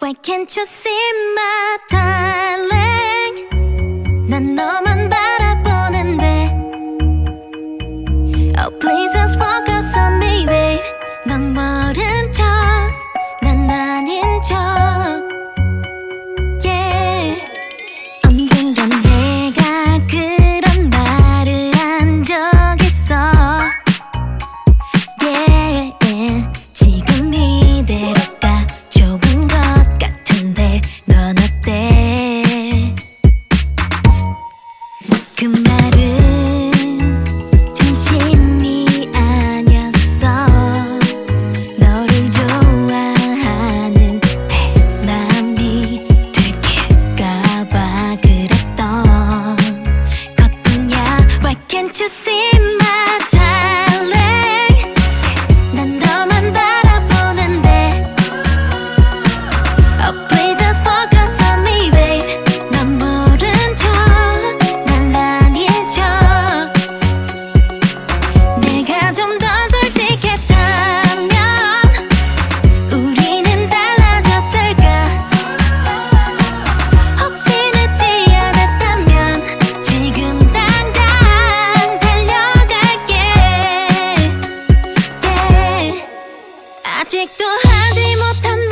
Why can't you see my darling? 난 너만 아직도 하지 못한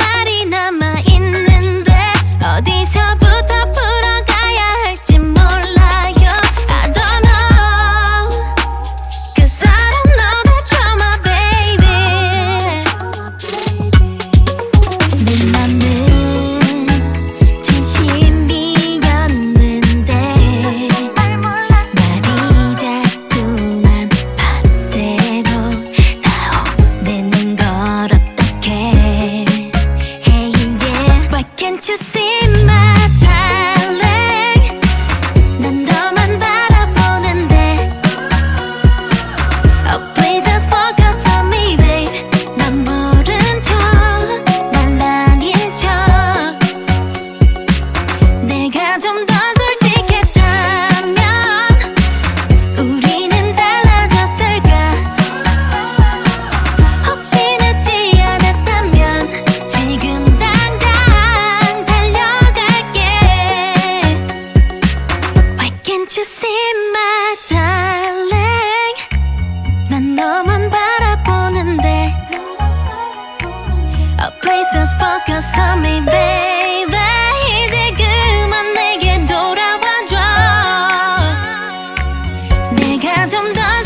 you see my darling 난 너만 바라보는데 A place that's focused on me baby 이제 그만 내게 돌아와줘 내가 좀더